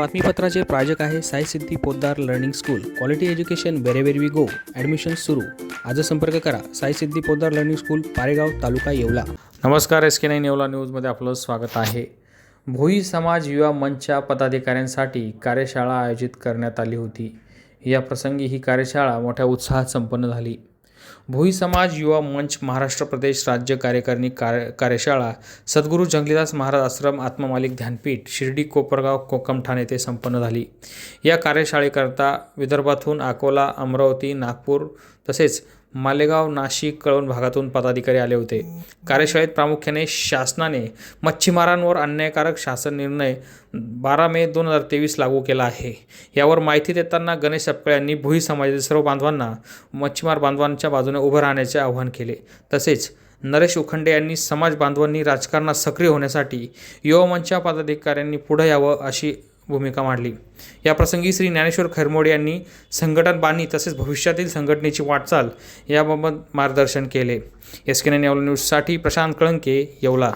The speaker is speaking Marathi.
बातमीपत्राचे प्रायोजक आहे Sai Siddhi Podar learning school. Quality education wherever we go admission सुरू. आज संपर्क करा. Sai Siddhi Podar learning school Paregaon taluka Yeola. नमस्कार एस के नाईन येवला न्यूजमध्ये आपलं स्वागत आहे. भोई समाज युवा मंचच्या पदाधिकाऱ्यांसाठी कार्यशाळा आयोजित करण्यात आली होती. या प्रसंगी ही कार्यशाळा मोठ्या उत्साहात संपन्न झाली. भोई समाज युवा मंच महाराष्ट्र प्रदेश राज्य कार्यकारिणी कार्य कार्यशाळा सद्गुरू जंगलीदास महाराज आश्रम आत्ममालिक ध्यानपीठ शिर्डी कोपरगाव कोकम ठाणे येथे संपन्न झाली. या कार्यशाळेकरता विदर्भातून अकोला अमरावती नागपूर तसेच मालेगाव नाशिक कळवण भागातून पदाधिकारी आले होते. कार्यशाळेत प्रामुख्याने शासनाने मच्छीमारांवर अन्यायकारक शासन निर्णय बारा मे दोन हजार तेवीस लागू केला आहे. यावर माहिती देताना गणेश सपकाळ यांनी भुई समाजातील सर्व बांधवांना मच्छीमार बांधवांच्या बाजूने उभं राहण्याचे आवाहन केले. तसेच नरेश उखंडे यांनी समाज बांधवांनी राजकारणात सक्रिय होण्यासाठी युवा मंचच्या पदाधिकाऱ्यांनी पुढे यावं अशी भूमिका मांडली. या प्रसंगी श्री ज्ञानेश्वर खैरमोडे यांनी संघटन बांधणी तसेच भविष्यातील संघटनेची वाटचाल याबाबत मार्गदर्शन केले. एस के न्यूजसाठी प्रशांत कळंके येवला.